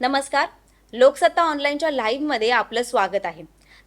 नमस्कार. लोकसत्ता ऑनलाईनच्या लाईव्हमध्ये आपलं स्वागत आहे.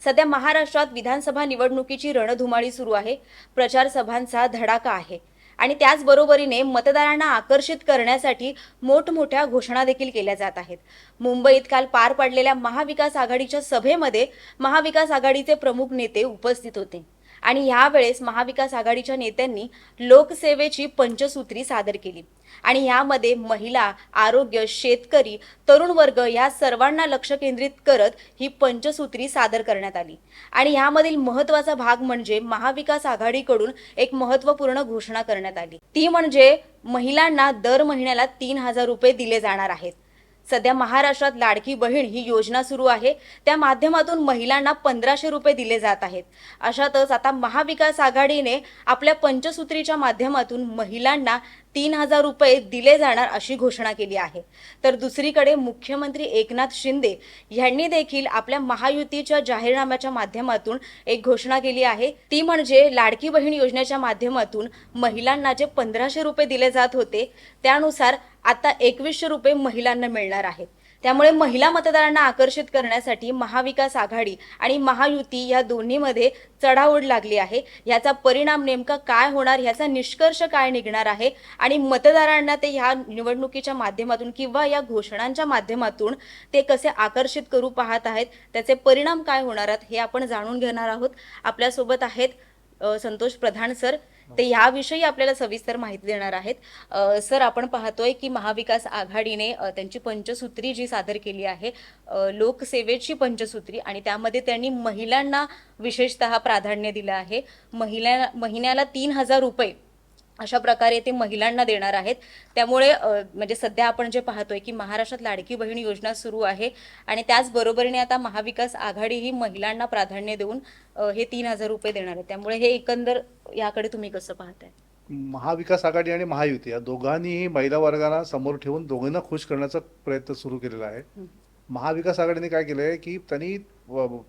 सध्या महाराष्ट्रात विधानसभा निवडणुकीची रणधुमाळी सुरू आहे. प्रचार सभांचा धडाका आहे. आणि त्याचबरोबरीने मतदारांना आकर्षित करण्यासाठी मोठमोठ्या घोषणा देखील केल्या जात आहेत. मुंबईत काल पार पडलेल्या महाविकास आघाडीच्या सभेमध्ये महाविकास आघाडीचे प्रमुख नेते उपस्थित होते. आणि यावेळेस महाविकास आघाडीच्या नेत्यांनी लोकसेवेची पंचसूत्री सादर केली. आणि यामध्ये महिला आरोग्य शेतकरी तरुण वर्ग या सर्वांना लक्ष केंद्रित करत ही पंचसूत्री सादर करण्यात आली. आणि यामधील महत्त्वाचा भाग म्हणजे महाविकास आघाडीकडून एक महत्त्वपूर्ण घोषणा करण्यात आली. ती म्हणजे महिलांना दर महिन्याला तीन हजार रुपये दिले जाणार आहेत. सध्या महाराष्ट्रात लाडकी बहीण ही योजना सुरू आहे. त्या माध्यमातून महिलांना पंधराशे रुपये दिले जात आहेत. अशातच आता महाविकास आघाडीने आपल्या पंचसूत्रीच्या माध्यमातून महिलांना तीन हजार रुपये दिले जाणार अशी घोषणा केली आहे. तर दुसरीकडे मुख्यमंत्री एकनाथ शिंदे यांनी देखील आपल्या महायुतीच्या जाहीरनाम्याच्या माध्यमातून एक घोषणा केली आहे. ती म्हणजे लाडकी बहीण योजनेच्या माध्यमातून महिलांना जे पंधराशे रुपये दिले जात होते त्यानुसार आता एकवीसशे रुपये महिलांना मिळणार आहेत त्यामुळे महिला मतदारांना आकर्षित करण्यासाठी महाविकास आघाडी आणि महायुती या दोन्हीमध्ये चढाओढ लागली आहे. याचा परिणाम नेमका काय होणार याचा निष्कर्ष काय निघणार आहे आणि मतदारांना ते ह्या निवडणुकीच्या माध्यमातून किंवा या घोषणांच्या माध्यमातून ते कसे आकर्षित करू पाहत आहेत त्याचे परिणाम काय होणार आहेत हे आपण जाणून घेणार आहोत. आपल्यासोबत आहेत संतोष प्रधान सर. ते ह्याविषयी आपल्याला सविस्तर माहिती देणार आहेत. सर आपण पाहतोय की महाविकास आघाडीने त्यांची पंचसूत्री जी सादर केली आहे लोकसेवेची पंचसूत्री आणि त्यामध्ये त्यांनी महिलांना विशेषतः प्राधान्य दिलं आहे. महिला महिन्याला तीन हजार रुपये अशा प्रकारे ते महिलांना देणार आहेत. त्यामुळे म्हणजे सध्या आपण जे पाहतोय की महाराष्ट्रात लाडकी बहीण योजना सुरू आहे आणि त्याचबरोबरीने आता महाविकास आघाडी ही महिलांना प्राधान्य देऊन हे तीन हजार रुपये देणार आहे. त्यामुळे हे एकंदर याकडे तुम्ही कसं पाहताय? महाविकास आघाडी आणि महायुती या दोघांनीही महिला वर्गाला समोर ठेवून दोघांना खुश करण्याचा प्रयत्न सुरू केलेला आहे. महाविकास आघाडीने काय केलंय की त्यांनी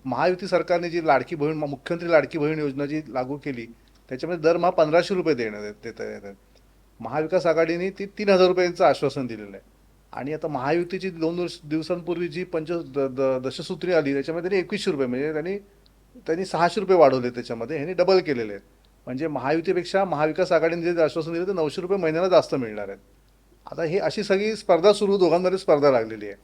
महायुती सरकारने जी लाडकी बहीण मुख्यमंत्री लाडकी बहीण योजना जी लागू केली त्याच्यामध्ये दरमहा पंधराशे रुपये देण्यात देता येतात महाविकास आघाडीने ती तीन हजार रुपयांचं आश्वासन दिलेलं आहे. आणि आता महायुतीची दोन वर्ष दिवसांपूर्वी जी पंच द- द- दशसूत्री आली त्याच्यामध्ये त्यांनी एकवीसशे रुपये म्हणजे त्यांनी त्यांनी सहाशे रुपये वाढवले त्याच्यामध्ये. ह्यांनी डबल केलेले आहेत. म्हणजे महायुतीपेक्षा महाविकास आघाडीने जे आश्वासन दिलं ते नऊशे रुपये महिन्याला जास्त मिळणार आहेत. आता ही अशी सगळी स्पर्धा सुरू दोघांमध्ये स्पर्धा लागलेली आहे.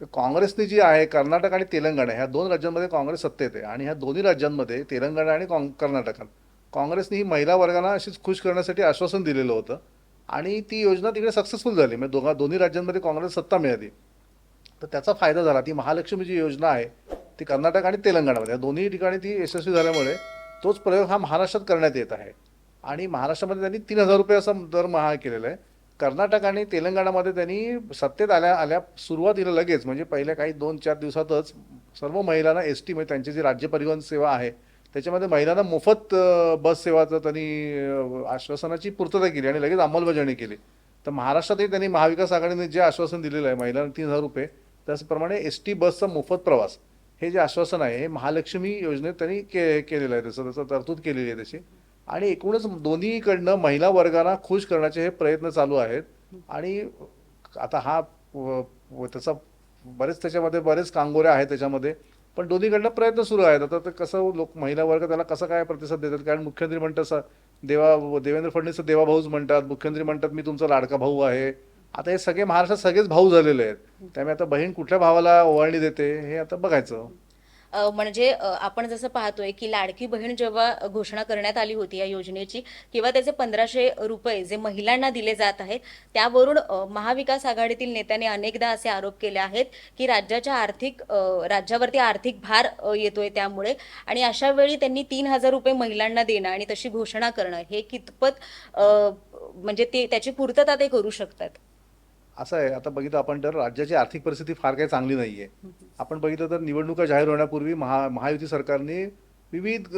तर काँग्रेसने जी आहे कर्नाटक आणि तेलंगणा ह्या दोन राज्यांमध्ये काँग्रेस सत्तेत आहे. आणि ह्या दोन्ही राज्यांमध्ये तेलंगणा आणि कॉ कर्नाटकात काँग्रेसने ही महिला वर्गाला अशीच खुश करण्यासाठी आश्वासन दिलेलं होतं. आणि ती योजना तिकडे सक्सेसफुल झाली. म्हणजे दोघा दोन्ही राज्यांमध्ये काँग्रेस सत्ता मिळाली. तर त्याचा फायदा झाला. ती महालक्ष्मी जी योजना आहे ती कर्नाटक आणि तेलंगणामध्ये. या दोन्ही ठिकाणी ती यशस्वी झाल्यामुळे तोच प्रयोग हा महाराष्ट्रात करण्यात येत आहे. आणि महाराष्ट्रामध्ये त्यांनी तीन हजार रुपये असा दरमहा केलेला आहे. कर्नाटक आणि तेलंगणामध्ये त्यांनी सत्तेत आल्या आल्या सुरुवातीला लगेच म्हणजे पहिल्या काही दोन चार दिवसातच सर्व महिलांना एस टी म्हणजे त्यांची जी राज्य परिवहन सेवा आहे त्याच्यामध्ये महिलांना मोफत बस सेवाचं त्यांनी आश्वासनाची पूर्तता केली आणि लगेच अंमलबजावणी केली तर महाराष्ट्रातही त्यांनी महाविकास आघाडीने जे आश्वासन दिलेलं आहे महिलांना तीन हजार रुपये त्याचप्रमाणे एस टी बसचा मोफत प्रवास हे जे आश्वासन आहे हे महालक्ष्मी योजनेत त्यांनी के केलेलं आहे त्याचं त्याचं तरतूद केलेली आहे त्याची. आणि एकूणच दोन्हीकडनं महिला वर्गाला खुश करण्याचे हे प्रयत्न चालू आहेत. आणि आता हा व त्याचा बरेच त्याच्यामध्ये बरेच कांगोऱ्या आहेत त्याच्यामध्ये. पण दोन्हीकडनं प्रयत्न सुरू आहेत. आता तर कसं लोक महिला वर्ग त्याला कसा काय प्रतिसाद देतात? कारण मुख्यमंत्री म्हणतात देवा देवेंद्र फडणवीस देवा भाऊच म्हणतात. मुख्यमंत्री म्हणतात मी तुमचा लाडका भाऊ आहे. आता हे सगळे महाराष्ट्रात सगळेच भाऊ झालेले आहेत. त्यामुळे आता बहीण कुठल्या भावाला ओवाळणी देते हे आता बघायचं. म्हणजे आपण जसं पाहतोय की लाडकी बहीण जेव्हा घोषणा करण्यात आली होती या योजनेची किंवा त्याचे पंधराशे रुपये जे महिलांना दिले जात आहेत त्यावरून महाविकास आघाडीतील नेत्याने अनेकदा असे आरोप केले आहेत की राज्याच्या आर्थिक राज्यावरती आर्थिक भार येतोय त्यामुळे. आणि अशा वेळी त्यांनी तीन हजार रुपये महिलांना देणं आणि तशी घोषणा करणं हे कितपत म्हणजे ते त्याची पूर्तता ते करू शकतात? असं आहे आता बघितलं आपण तर राज्याची आर्थिक परिस्थिती फार काही चांगली नाही आहे आपण बघितलं तर निवडणुका जाहीर होण्यापूर्वी महा महायुती सरकारने विविध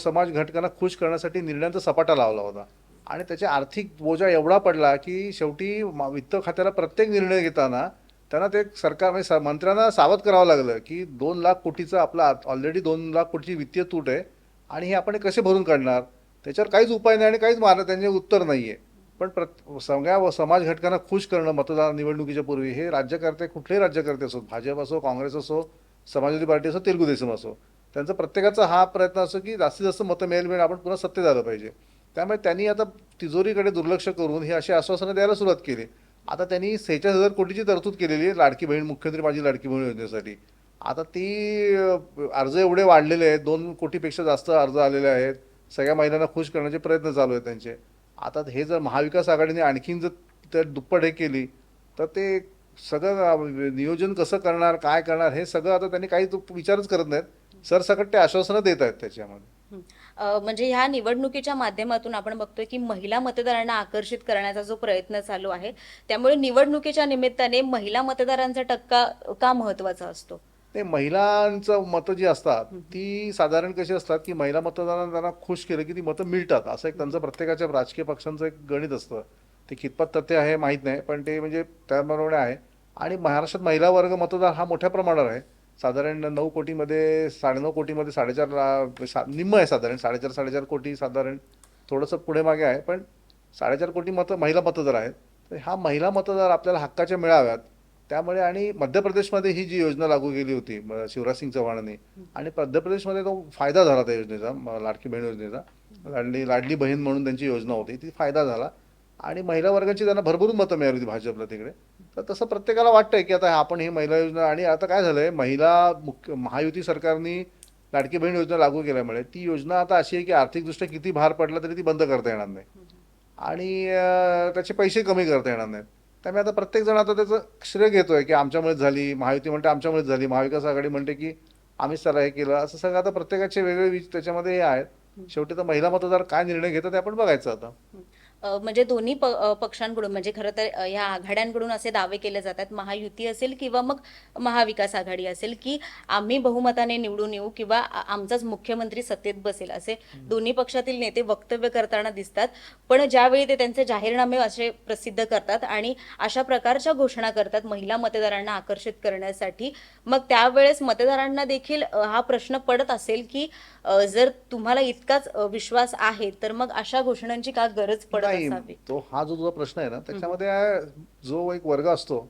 समाज घटकांना खुश करण्यासाठी निर्णयांचा सपाटा लावला होता. आणि त्याच्या आर्थिक बोजा एवढा पडला की शेवटी वित्त खात्याला प्रत्येक निर्णय घेताना त्यांना ते सरकार म्हणजे स- मंत्र्यांना सावध करावं लागलं की दोन लाख कोटीचं आपलं ऑलरेडी दोन लाख कोटीची वित्तीय तूट आहे आणि हे आपण कसे भरून काढणार? त्याच्यावर काहीच उपाय नाही आणि काहीच मार त्यांचे उत्तर नाही आहे पण प्रत सगळ्या व समाज घटकांना खुश करणं मतदार निवडणुकीच्या पूर्वी हे राज्यकर्ते कुठलेही राज्यकर्ते असो भाजप असो काँग्रेस असो समाजवादी पार्टी असो तेलुगू देशम असो त्यांचा प्रत्येकाचा हा प्रयत्न असतो की जास्तीत जास्त मतं मिळेल मिळेल आपण पुन्हा सत्तेत आलं पाहिजे. त्यामुळे त्यांनी आता तिजोरीकडे दुर्लक्ष करून ही अशी आश्वासनं द्यायला सुरुवात केली. आता त्यांनी सेहेचाळीस हजार कोटीची तरतूद केलेली आहे लाडकी बहीण मुख्यमंत्री माझी लाडकी बहीण योजनेसाठी. आता ती अर्ज एवढे वाढलेले आहेत दोन कोटीपेक्षा जास्त अर्ज आलेले आहेत सगळ्या महिलांना खुश करण्याचे प्रयत्न चालू आहेत त्यांचे. आता हे जर महाविकास आघाडीने आणखीन जर त्या दुप्पट हे केली तर ते सगळं नियोजन कसं करणार काय करणार हे सगळं आता त्यांनी काही विचारच करत नाहीत. सरसकट ते आश्वासनं देत आहेत त्याच्यामध्ये. म्हणजे ह्या निवडणुकीच्या माध्यमातून आपण बघतोय की महिला मतदारांना आकर्षित करण्याचा जो प्रयत्न चालू आहे त्यामुळे निवडणुकीच्या निमित्ताने महिला मतदारांचा टक्का का महत्त्वाचा असतो? ते महिलांचं मतं जी असतात ती साधारण कशी असतात की महिला मतदारांना त्यांना खुश केलं की ती मतं मिळतात. असं एक त्यांचं प्रत्येकाच्या राजकीय पक्षांचं एक गणित असतं. ते कितपत तथ्य आहे माहीत नाही पण ते म्हणजे त्याप्रमाणे आहे. आणि महाराष्ट्रात महिला वर्ग मतदार हा मोठ्या प्रमाणावर आहे. साधारण नऊ कोटीमध्ये साडेनऊ कोटीमध्ये साडेचार ला- सा- निम्म आहे साधारण साडेचार साडेचार कोटी साधारण थोडंसं पुढे मागे आहे. पण साडेचार कोटी मतं महिला मतदार आहेत. तर हा महिला मतदार आपल्याला हक्काच्या मिळाव्यात. त्यामुळे आणि मध्य प्रदेशमध्ये ही जी योजना लागू केली होती शिवराज सिंग चव्हाणांनी आणि मध्य प्रदेशमध्ये तो फायदा झाला त्या योजनेचा लाडकी बहीण योजनेचा. लाडली लाडली बहीण म्हणून त्यांची योजना होती ती फायदा झाला. आणि महिला वर्गाची त्यांना भरभरून मतं मिळाली होती भाजपला तिकडे. तर तसं प्रत्येकाला वाटतंय की आता आपण ही महिला योजना आणि आता काय झालंय महिला मुख्य महायुती सरकारनी लाडकी बहीण योजना लागू केल्यामुळे ती योजना आता अशी आहे की आर्थिकदृष्ट्या किती भार पडला तरी ती बंद करता येणार नाही. आणि त्याचे पैसे कमी करता येणार नाहीत. त्यामुळे आता प्रत्येक जण आता त्याचं श्रेय घेतोय की आमच्यामुळेच झाली महायुती म्हणते आमच्यामुळेच झाली महाविकास आघाडी म्हणते की आम्हीच त्याला हे केलं. असं सगळं आता प्रत्येकाचे वेगळे त्याच्यामध्ये हे आहेत. शेवटी तर महिला मतदार काय निर्णय घेतात ते आपण बघायचं आता. म्हणजे दोन्ही प- पक्षांकडून म्हणजे खरं तर अ, या आघाड्यांकडून असे दावे केले जातात. महायुती असेल किंवा मग महाविकास आघाडी असेल की आम्ही बहुमताने निवडून येऊ किंवा आमचाच मुख्यमंत्री सत्तेत बसेल असे दोन्ही पक्षातील नेते वक्तव्य करताना दिसतात. पण ज्यावेळी ते त्यांचे जाहीरनामे असे प्रसिद्ध करतात आणि अशा प्रकारच्या घोषणा करतात महिला मतदारांना आकर्षित करण्यासाठी मग त्यावेळेस मतदारांना देखील हा प्रश्न पडत असेल की जर तुम्हाला इतकाच विश्वास आहे तर मग अशा घोषणांची का गरज पडत नाही. तो हा जो तुझा प्रश्न आहे ना त्याच्यामध्ये जो एक वर्ग असतो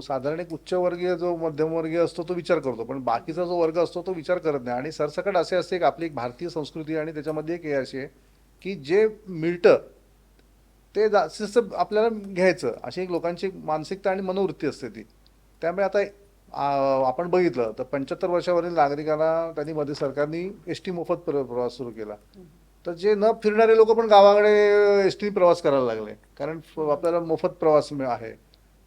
साधारण एक उच्चवर्गीय जो मध्यमवर्गीय असतो तो विचार करतो पण बाकीचा जो वर्ग असतो तो विचार करत नाही. आणि सरसकट असे असते की आपली एक भारतीय संस्कृती आणि त्याच्यामध्ये एक हे अशी आहे की जे मिळतं ते जास्त आपल्याला घ्यायचं अशी एक लोकांची मानसिकता आणि मनोवृत्ती असते ती. त्यामुळे आता आपण बघितलं तर पंच्याहत्तर वर्षावरील नागरिकांना त्यांनी मध्ये सरकारने एस टी मोफत प्र- प्रवास सुरू केला. तर जे न फिरणारे लोक पण गावाकडे एस टी प्रवास करायला लागले. कारण आपल्याला मोफत प्रवास आहे.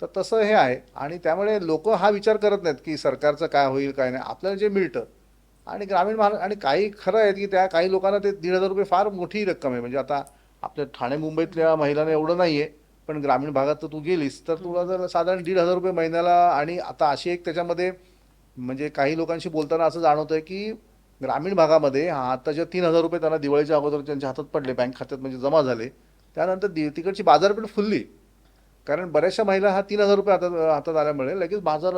तर तसं हे आहे. आणि त्यामुळे लोक हा विचार करत नाहीत की सरकारचं काय होईल काय नाही. आपल्याला जे मिळतं. आणि ग्रामीण भाग आणि काही खरं आहे की त्या काही लोकांना ते दीड हजार रुपये फार मोठी रक्कम आहे. म्हणजे आता आपल्या ठाणे मुंबईतल्या महिलांना एवढं नाही आहे पण ग्रामीण भागात तर तू गेलीस तर तुला जर साधारण दीड हजार रुपये महिन्याला आणि आता अशी एक त्याच्यामध्ये म्हणजे काही लोकांशी बोलताना असं जाणवतं आहे की ग्रामीण भागामध्ये हा आता तीन हजार रुपये त्यांना दिवाळीच्या अगोदर त्यांच्या हातात पडले बँक खात्यात म्हणजे जमा झाले त्यानंतर दि- तिकडची बाजारपेठ फुलली. कारण बऱ्याचशा महिला हा तीन हजार रुपये हातात हातात आल्यामुळे लगेच बाजार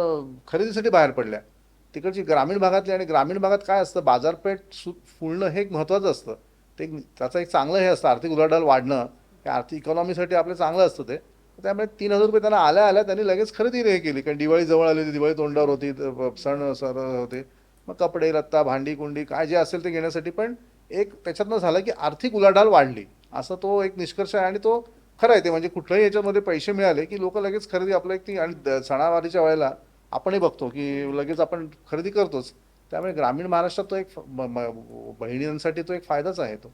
खरेदीसाठी बाहेर पडल्या. तिकडची ग्रामीण भागातली आणि ग्रामीण भागात काय असतं बाजारपेठ सु फुलणं हे एक महत्त्वाचं असतं. ते त्याचं एक चांगलं हे असतं आर्थिक उलाढाल वाढणं हे आर्थिक इकॉनॉमीसाठी आपलं चांगलं असतं ते. त्यामुळे तीन हजार रुपये त्यांना आल्या आल्या त्यांनी लगेच खरेदी हे केली. कारण दिवाळी जवळ आली होती दिवाळी तोंडावर होती सण सर होते. मग कपडे लत्ता भांडी कुंडी काय जे असेल ते घेण्यासाठी पण एक त्याच्यातनं झालं की आर्थिक उलाढाल वाढली. असं तो एक निष्कर्ष आहे आणि तो खरं आहे ते. म्हणजे कुठल्याही याच्यामध्ये पैसे मिळाले की लोक लगेच खरेदी आपलं एक ती आणि द- सणावारीच्या वेळेला आपणही बघतो की लगेच आपण खरेदी करतोच. त्यामुळे ग्रामीण महाराष्ट्रात तो एक बहिणींसाठी तो एक फायदाच आहे तो.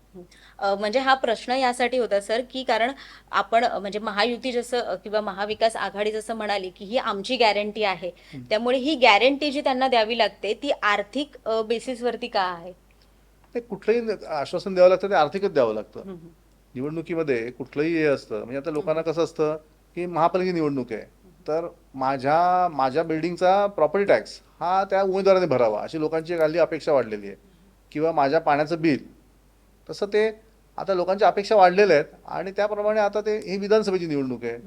म्हणजे हा प्रश्न यासाठी होता सर की कारण आपण म्हणजे महायुती जसं किंवा महाविकास आघाडी जसं म्हणाली की ही आमची गॅरंटी आहे. त्यामुळे ही गॅरंटी जी त्यांना द्यावी लागते ती आर्थिक बेसिसवरती का आहे? ते कुठलंही आश्वासन द्यावं लागतं ते आर्थिकच द्यावं लागतं. निवडणुकीमध्ये कुठलंही हे असतं म्हणजे आता लोकांना कसं असतं की महापालिका निवडणूक आहे. तर माझ्या माझ्या बिल्डिंगचा प्रॉपर्टी टॅक्स हा त्या उमेदवाराने भरावा. अशी लोकांची एक हल्ली अपेक्षा वाढलेली आहे. किंवा माझ्या पाण्याचं बिल. तसं ते आता लोकांच्या अपेक्षा वाढलेल्या आहेत आणि त्याप्रमाणे आता ते ही विधानसभेची निवडणूक आहे.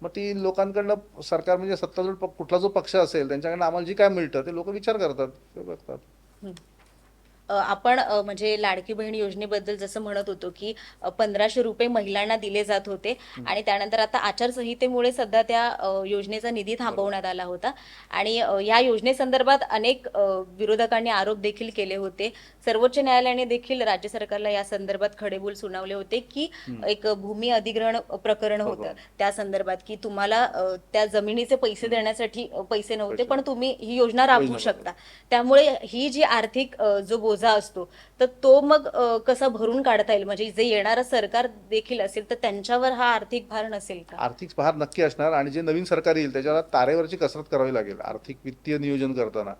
मग ती लोकांकडनं सरकार म्हणजे सत्तारूढ प- कुठला जो पक्ष असेल त्यांच्याकडनं आम्हाला जी काय मिळतं ते लोक विचार करतात. ते बघतात. आपण म्हणजे लाडकी बहीण योजनेबद्दल जसं म्हणत होतो की पंधराशे रुपये महिलांना दिले जात होते. आणि त्यानंतर आता आचारसंहितेमुळे सध्या त्या योजनेचा निधी थांबवण्यात आला होता. आणि या योजनेसंदर्भात अनेक विरोधकांनी आरोप देखील केले होते. सर्वोच्च न्यायालयाने देखील राज्य सरकारला या संदर्भात खडेबोल सुनावले होते की एक भूमी अधिग्रहण प्रकरण होतं. त्या संदर्भात की तुम्हाला त्या जमिनीचे पैसे देण्यासाठी पैसे नव्हते पण तुम्ही ही योजना राबवू शकता. त्यामुळे ही जी आर्थिक जो ओझा असतो. तर तो मग कसा भरून काढता येईल? म्हणजे जे येणारं सरकार देखील असेल तर त्यांच्यावर हा आर्थिक भार नसेल का? आर्थिक भार नक्की असणार आणि जे नवीन सरकार येईल त्याच्याला तारेवरची कसरत करावी लागेल आर्थिक वित्तीय नियोजन करताना.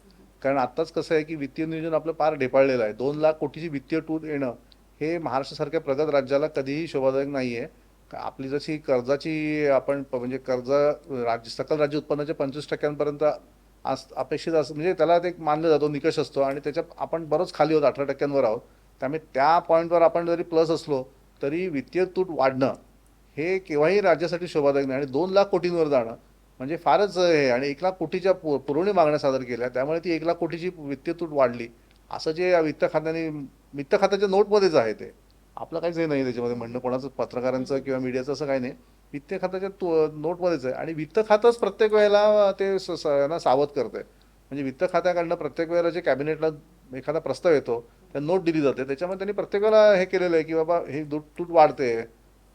कारण आत्ताच कसं आहे की वित्तीय नियोजन आपलं पार ढेपाळलेलं आहे. दोन लाख कोटीची वित्तीय तूट येणं हे महाराष्ट्रासारख्या प्रगत राज्याला कधीही शोभादायक नाही आहे आपली जशी कर्जाची आपण प- म्हणजे कर्ज राज्य सकल राज्य उत्पन्नाच्या पंचवीस टक्क्यांपर्यंत अस अपेक्षित असं म्हणजे त्याला ते एक मानलं जातो निकष असतो. आणि त्याच्यात आपण बरंच खाली आहोत अठरा टक्क्यांवर आहोत. त्यामुळे त्या पॉईंटवर आपण जरी प्लस असलो तरी वित्तीय तूट वाढणं हे केव्हाही राज्यासाठी शोभादायक नाही. आणि दोन लाख कोटींवर जाणं म्हणजे फारच हे. आणि एक लाख कोटीच्या पु- पुरवणी मागण्या सादर केल्या. त्यामुळे ती एक लाख कोटीची वित्तीय तूट वाढली. असं जे या वित्त खात्याने वित्त खात्याच्या नोटमध्येच आहे ते. आपलं काहीच हे नाही त्याच्यामध्ये म्हणणं. कोणाचं पत्रकारांचं किंवा मीडियाचं असं काही नाही. वित्त खात्याच्या तो नोटमध्येच आहे. आणि वित्त खातंच प्रत्येक वेळेला ते स- यांना सावध करते म्हणजे वित्त खात्याकडनं प्रत्येक वेळेला जे कॅबिनेटला एखादा प्रस्ताव येतो त्या नोट दिली जाते. त्याच्यामध्ये त्यांनी प्रत्येक वेळेला हे केलेलं आहे की बाबा हे दूट तूट वाढते.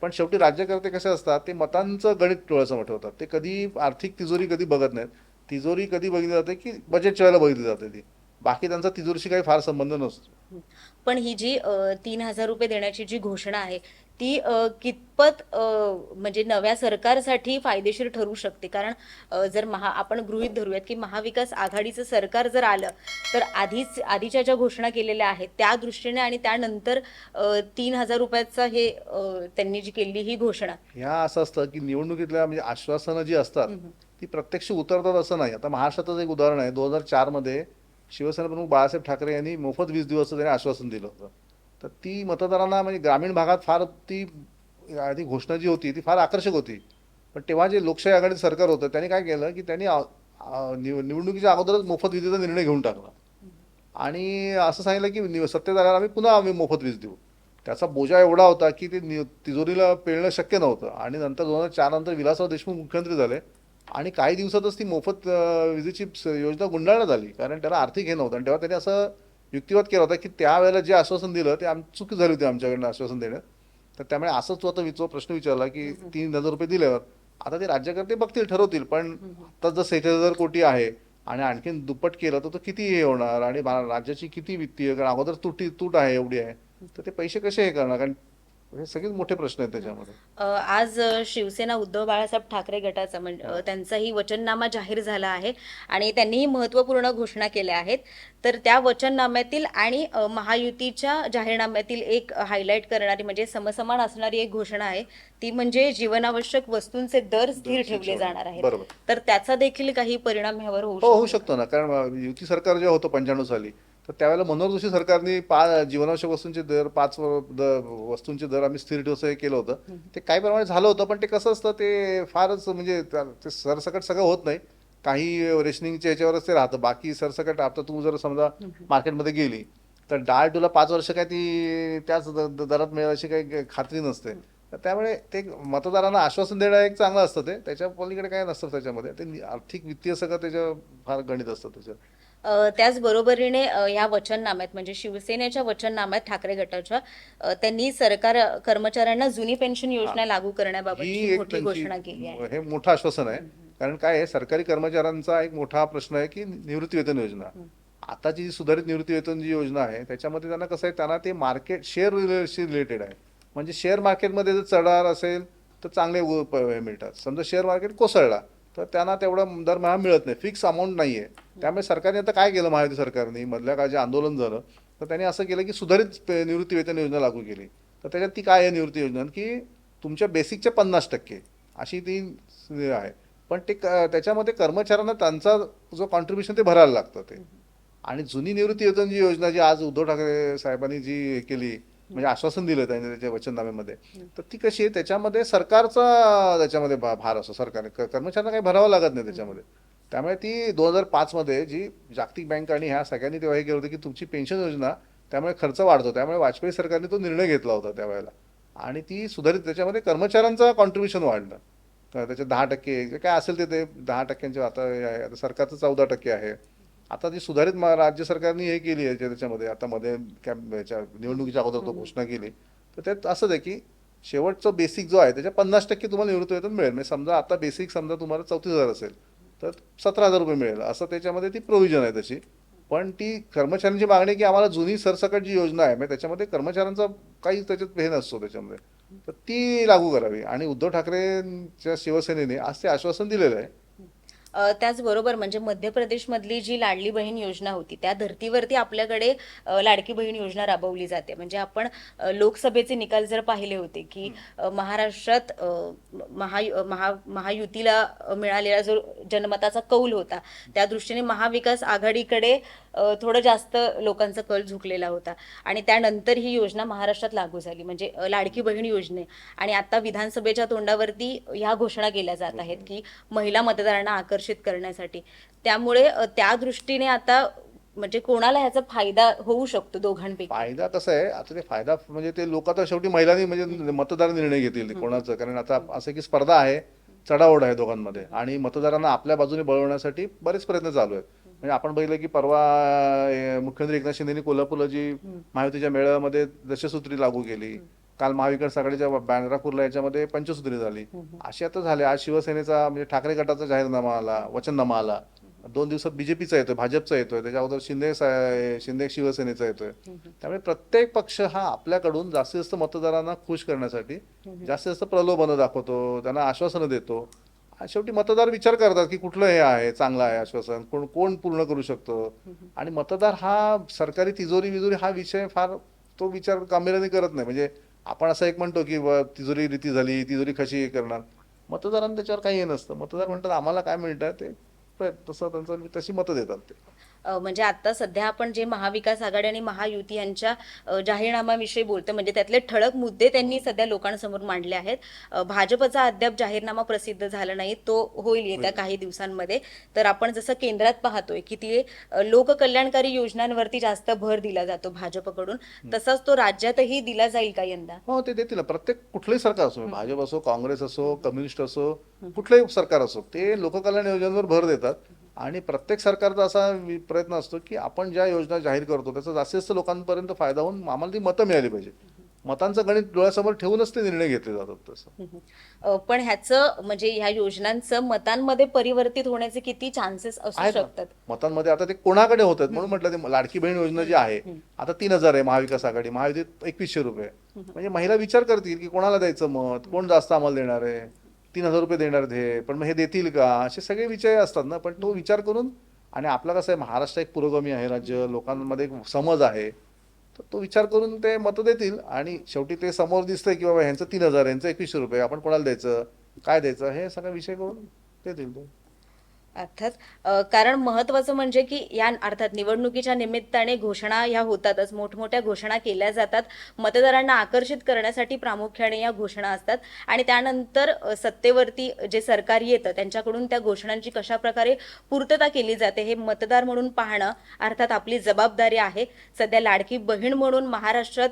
पण शेवटी राज्यकर्ते कसे असतात ते मतांचं गणित डोळ्यासमोर ठेवतात. ते कधी आर्थिक तिजोरी कधी बघत नाहीत. तिजोरी कधी बघितली जाते की बजेटच्या वेळेला बघितली जाते ती. बाकी त्यांचा तिजोरीशी काही फार संबंध नसतो. पण ही जी तीन हजार रुपये देण्याची जी घोषणा आहे ती कितपत म्हणजे नव्या सरकारसाठी फायदेशीर ठरू शकते? कारण जर महा आपण गृहीत धरूयात की महाविकास आघाडीचं सरकार जर आलं तर आधीच आधीच्या ज्या घोषणा केलेल्या आहेत त्या दृष्टीने आणि त्यानंतर तीन हजार रुपयाचा हे त्यांनी जी केलेली ही घोषणा. ह्या असं असतं की निवडणुकीतल्या म्हणजे आश्वासनं जी असतात ती प्रत्यक्ष उतरतात असं नाही. आता महाराष्ट्रातच एक उदाहरण आहे. दोन हजार चारमध्ये शिवसेना प्रमुख बाळासाहेब ठाकरे यांनी मोफत वीज दिवसाचं त्यांनी आश्वासन दिलं होतं. तर ती मतदारांना म्हणजे ग्रामीण भागात फार ती आधी घोषणा जी होती ती फार आकर्षक होती. पण तेव्हा जे लोकशाही आघाडीचं सरकार होतं त्यांनी काय केलं की त्यांनी निव- निवडणुकीच्या अगोदरच मोफत विजेचा निर्णय घेऊन टाकला. आणि असं सांगितलं की निव- सत्तेत आल्यावर आम्ही पुन्हा आम्ही मोफत वीज देऊ. त्याचा बोजा एवढा होता की ते नि- तिजोरीला पेळणं शक्य नव्हतं. आणि नंतर दोन हजार चार नंतर विलासराव देशमुख मुख्यमंत्री झाले. आणि काही दिवसातच ती मोफत विजेची स- योजना गुंडाळण्यात आली. कारण त्याला आर्थिक हे नव्हतं. आणि तेव्हा त्यांनी असं युक्तिवाद केला होता की त्यावेळेला जे आश्वासन दिलं ते आम चुकी झाली होती आमच्याकडनं आश्वासन देण्यात. तर त्यामुळे असंच तो आता विचो प्रश्न विचारला की तीन हजार रुपये दिल्यावर आता ते राज्यकर्ते बघतील ठरवतील पण आता जर सेहेचाळीस हजार कोटी आहे आणि आणखीन दुप्पट केलं तर तो किती हे होणार? आणि राज्याची किती वित्तीय कारण अगोदर तुटी तूट आहे एवढी आहे. तर ते पैसे कसे हे करणार? कारण हे सगळेच मोठे प्रश्न आहेत त्याच्यामध्ये. आज शिवसेना उद्धव बाळासाहेब ठाकरे गटाचा म्हणजे त्यांचाही वचननामा जाहीर झाला आहे आणि त्यांनीही महत्त्वपूर्ण घोषणा केल्या आहेत. तर त्या वचननाम्यातील आणि महायुतीच्या जाहीरनाम्यातील एक हायलाईट करणारी म्हणजे समसमान असणारी एक घोषणा आहे ती म्हणजे जीवनावश्यक वस्तूंचे दर स्थिर ठेवले जाणार आहेत. तर त्याचा देखील काही परिणाम ह्यावर होऊ हो शकतो. ना. कारण युती सरकार जेव्हा होतं पंच्याण्णव साली तर त्यावेळेला मनोहर जोशी सरकारने पा जीवनावश्यक वस्तूंचे दर पाच वस्तूंचे दर आम्ही स्थिर ठेवू असं हे केलं होतं. ते काही प्रमाणे झालं होतं पण ते कसं असतं ते फारच म्हणजे ते सरसकट सगळं होत नाही. काही रेशनिंगच्या याच्यावरच ते राहतं. बाकी सरसकट आता तू जर समजा मार्केटमध्ये गेली तर डाळ तुला पाच वर्ष काय ती त्याच दरात मिळेल अशी काही खात्री नसते. तर त्यामुळे ते मतदारांना आश्वासन देणं एक चांगलं असतं ते. त्याच्या पलीकडे काय नसतं त्याच्यामध्ये. ते आर्थिक वित्तीय सगळं त्याच्या फार गणित असतं त्याच्यात अ, त्याचबरोबरीने अ, या वचननाम्यात म्हणजे शिवसेनेच्या वचननाम्यात ठाकरे गटाच्या त्यांनी सरकार कर्मचाऱ्यांना जुनी पेन्शन योजना लागू ही करण्याबाबतची एक मोठी घोषणा केली आहे. हे मोठं आश्वासन आहे. कारण काय आहे सरकारी कर्मचाऱ्यांचा एक मोठा प्रश्न आहे की निवृत्ती वेतन योजना. आताची जी सुधारित निवृत्ती वेतन जी योजना आहे त्याच्यामध्ये त्यांना कसं आहे त्यांना ते मार्केट शेअर रिलेटेड आहे. म्हणजे शेअर मार्केटमध्ये जर चढार असेल तर चांगले मिळतात. समजा शेअर मार्केट कोसळला तर त्यांना तेवढं दरमहा मिळत नाही. फिक्स अमाऊंट नाही आहे त्यामुळे सरकारने आता काय केलं महायुती सरकारने? मधल्या काळात जे आंदोलन झालं तर त्यांनी असं केलं की सुधारित निवृत्ती वेतन योजना लागू केली. तर त्याच्यात ती काय आहे निवृत्ती योजना? की तुमच्या बेसिकच्या पन्नास टक्के. अशी ती आहे. पण ते क- त्याच्यामध्ये कर्मचाऱ्यांना त्यांचा जो कॉन्ट्रीब्युशन ते भरायला लागतं ते. आणि जुनी निवृत्ती वेतन जी योजना जी आज उद्धव ठाकरे साहेबांनी जी हे केली म्हणजे आश्वासन दिलं त्यांनी त्याच्या वचननाम्यामध्ये. तर ती कशी आहे? त्याच्यामध्ये सरकारचा त्याच्यामध्ये भा- भार असतो. सरकारने कर्मचाऱ्यांना काही भरावं लागत नाही त्याच्यामध्ये. त्यामुळे ती दोन हजार पाचमध्ये जी जागतिक बँक आणि ह्या सगळ्यांनी तेव्हा हे केलं होतं की तुमची पेन्शन योजना त्यामुळे खर्च वाढतो. त्यामुळे वाजपेयी सरकारने तो निर्णय घेतला होता त्यावेळेला. आणि ती सुधारित त्याच्यामध्ये कर्मचाऱ्यांचं कॉन्ट्रीब्युशन वाढलं तर त्याचे दहा टक्के काय असेल ते दहा टक्क्यांचे हे आता सरकारचं चौदा टक्के आहे. आता जी सुधारित मा- राज्य सरकारने हे केली आहे जे त्याच्यामध्ये. आता मध्ये कॅम्प याच्या निवडणुकीच्या अगोदर तो घोषणा केली. तर त्यात असंच आहे की शेवटचं बेसिक जो आहे त्याच्या पन्नास टक्के तुम्हाला निवृत्ती वेतन मिळेल. म्हणजे समजा आता बेसिक समजा तुम्हाला चौतीस हजार असेल तर सतरा हजार रुपये मिळेल. असं त्याच्यामध्ये ती प्रोव्हिजन आहे तशी. पण ती कर्मचाऱ्यांची मागणी की आम्हाला जुनी सरसकट जी योजना आहे म्हणजे त्याच्यामध्ये कर्मचाऱ्यांचा काही त्याच्यात हे नसतो त्याच्यामध्ये. तर ती लागू करावी. आणि उद्धव ठाकरेंच्या शिवसेनेने आज ते आश्वासन दिलेलं आहे त्याचबरोबर म्हणजे मध्य प्रदेशमधली जी लाडली बहीण योजना होती त्या धर्तीवरती आपल्याकडे लाडकी बहीण योजना राबवली जाते. म्हणजे आपण लोकसभेचे निकाल जर पाहिले होते की महाराष्ट्रात महा महा महायुतीला मिळालेला जो जनमताचा कौल होता त्या दृष्टीने महाविकास आघाडीकडे थोडं जास्त लोकांचा कल झुकलेला होता. आणि त्यानंतर ही योजना महाराष्ट्रात लागू झाली. म्हणजे लाडकी बहीण योजने. आणि आता विधानसभेच्या तोंडावरती ह्या घोषणा केल्या जात आहेत की महिला मतदारांना आकर्षित करण्यासाठी. त्यामुळे त्या दृष्टीने आता म्हणजे कोणाला ह्याचा फायदा होऊ शकतो दोघांपैकी? फायदा कसा आहे. आता ते फायदा म्हणजे ते लोक आता शेवटी महिलांनी म्हणजे मतदार निर्णय घेतील कोणाचं. कारण आता असं की स्पर्धा आहे चढाओढ आहे दोघांमध्ये. आणि मतदारांना आपल्या बाजूने बळवण्यासाठी बरेच प्रयत्न चालू आहेत. म्हणजे आपण बघितलं की परवा मुख्यमंत्री एकनाथ शिंदेनी कोल्हापूरला जी महायुतीच्या मेळाव्यामध्ये दशसूत्री लागू केली. काल महाविकास आघाडीच्या बँड्रापूरला याच्यामध्ये पंचसूत्री झाली. अशी आता झाले. आज शिवसेनेचा म्हणजे ठाकरे गटाचा जाहीरनामा आला वचननामा आला. दोन दिवसात बीजेपीचा येतोय भाजपचा येतोय. त्याच्या अगोदर शिंदे शिंदे शिवसेनेचा येतोय. त्यामुळे प्रत्येक पक्ष हा आपल्याकडून जास्तीत जास्त मतदारांना खुश करण्यासाठी जास्तीत जास्त प्रलोभनं दाखवतो त्यांना आश्वासनं देतो. शेवटी मतदार विचार करतात की कुठलं हे आहे चांगलं आहे आश्वासन कोण कोण पूर्ण करू शकतं? आणि मतदार हा सरकारी तिजोरी विजोरी हा विषय फार तो विचार गांभीर्याने करत नाही. म्हणजे आपण असं एक म्हणतो की तिजोरी रीती झाली तिजोरी कशी हे करणार? मतदारांना त्याच्यावर काही हे नसतं. मतदार म्हणतात आम्हाला काय मिळतं ते तसं त्यांचं तशी मतं देतात ते. म्हणजे आता सध्या आपण जे महाविकास आघाडी आणि महायुती यांच्या अ, जाहीरनाम्याविषयी बोलतो म्हणजे त्यातले ठळक मुद्दे त्यांनी सध्या लोकांसमोर मांडले आहेत. भाजपचा अद्याप जाहीरनामा प्रसिद्ध झाला नाही तो होईल येत्या काही दिवसांमध्ये. तर आपण जसं केंद्रात पाहतोय की ते लोककल्याणकारी योजनांवरती जास्त भर दिला जातो भाजपकडून तसाच तो राज्यातही दिला जाईल का यंदा? हो ते देतील प्रत्येक कुठलंही सरकार असो भाजप असो काँग्रेस असो कम्युनिस्ट असो कुठलंही सरकार असो ते लोककल्याण योजनांवर भर देतात. आणि प्रत्येक सरकारचा असा प्रयत्न असतो की आपण ज्या योजना जाहीर करतो त्याचा जास्तीत जास्त लोकांपर्यंत फायदा होऊन आम्हाला ती मतं मिळाली पाहिजे. मतांचं गणित डोळ्यासमोर ठेवूनच ते निर्णय घेतले जातात तसं. पण ह्याचं म्हणजे ह्या योजनांचं मतांमध्ये परिवर्तित होण्याचे किती चान्सेस असू. शकतात? मतांमध्ये आता ते कोणाकडे होतात म्हणून म्हटलं ते लाडकी बहीण योजना जी आहे आता तीन हजार आहे महाविकास आघाडी. महायुतीत एकवीसशे रुपये. म्हणजे महिला विचार करतील की कोणाला द्यायचं मत? कोण जास्त आम्हाला देणार आहे? तीन हजार रुपये देणार आहेत हे पण मग हे देतील का? असे सगळे विषय असतात ना पण तो विचार करून आणि आपला कसं आहे महाराष्ट्र एक पुरोगामी आहे राज्य लोकांमध्ये एक समज आहे. तर तो विचार करून ते मतं देतील आणि शेवटी ते समोर दिसतंय की बाबा ह्यांचं तीन हजार ह्यांचं एकवीसशे रुपये आपण कोणाला द्यायचं काय द्यायचं हे सगळा विषय करून देतील. ते अर्थात कारण महत्वाचं म्हणजे की या अर्थात निवडणुकीच्या निमित्ताने घोषणा ह्या होतातच. मोठमोठ्या घोषणा केल्या जातात. मतदारांना आकर्षित करण्यासाठी प्रामुख्याने या घोषणा असतात. आणि त्यानंतर सत्तेवरती जे सरकार येतं त्यांच्याकडून त्या घोषणांची कशा प्रकारे पूर्तता केली जाते हे मतदार म्हणून पाहणं अर्थात आपली जबाबदारी आहे. सध्या लाडकी बहीण म्हणून महाराष्ट्रात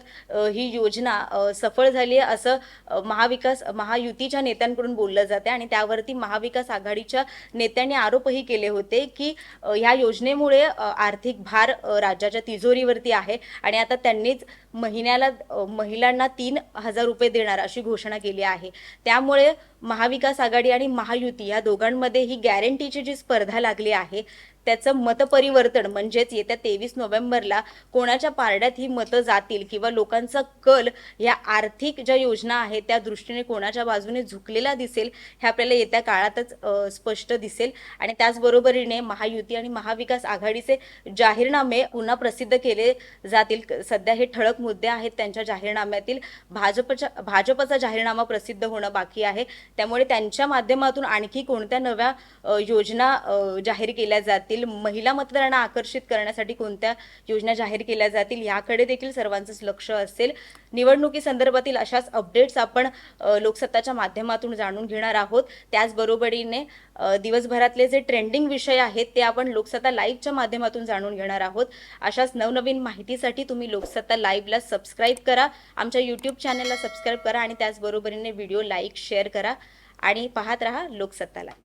ही योजना सफळ झाली आहे असं महाविकास महायुतीच्या नेत्यांकडून बोललं जाते आणि त्यावरती महाविकास आघाडीच्या नेत्यांनी आरोपही केले होते की ह्या योजनेमुळे आर्थिक भार राज्याच्या तिजोरीवरती आहे आणि आता त्यांनीच महिन्याला महिलांना तीन हजार रुपये देणार अशी घोषणा केली आहे. त्यामुळे महाविकास आघाडी आणि महायुती या दोघांमध्ये ही गॅरंटीची जी स्पर्धा लागली आहे त्याचं मतपरिवर्तन म्हणजेच येत्या तेवीस नोव्हेंबरला कोणाच्या पारड्यात ही मतं जातील किंवा लोकांचा कल या आर्थिक ज्या योजना आहेत त्या दृष्टीने कोणाच्या बाजूने झुकलेला दिसेल हे आपल्याला येत्या काळातच स्पष्ट दिसेल. आणि त्याचबरोबरीने महायुती आणि महाविकास आघाडीचे जाहीरनामे पुन्हा प्रसिद्ध केले जातील. सध्या हे ठळक मुद्दे आहेत त्यांच्या जाहीरनाम्यातील. भाजपच्या भाजपचा जाहीरनामा प्रसिद्ध होणं बाकी आहे. त्यामुळे त्यांच्या माध्यमातून आणखी कोणत्या नव्या योजना जाहीर केल्या जातील? महिला मतदारांना आकर्षित करण्यासाठी कोणत्या योजना जाहीर केल्या जातील? याकडे देखील सर्वांचंच लक्ष असेल. निवडणुकी संदर्भातील अशाच अपडेट्स आपण लोकसत्ताच्या माध्यमातून जाणून घेणार आहोत. त्याचबरोबरीने दिवसभरातले जे ट्रेंडिंग विषय आहेत ते आपण लोकसत्ता लाईव्हच्या माध्यमातून जाणून घेणार आहोत. अशाच नवनवीन माहितीसाठी तुम्ही लोकसत्ता लाईव्हला सबस्क्राईब करा. आमच्या यूट्यूब चॅनलला सबस्क्राईब करा आणि त्याचबरोबरीने व्हिडिओ लाईक शेअर करा. आणि पाहत रहा लोकसत्ता लाईव्ह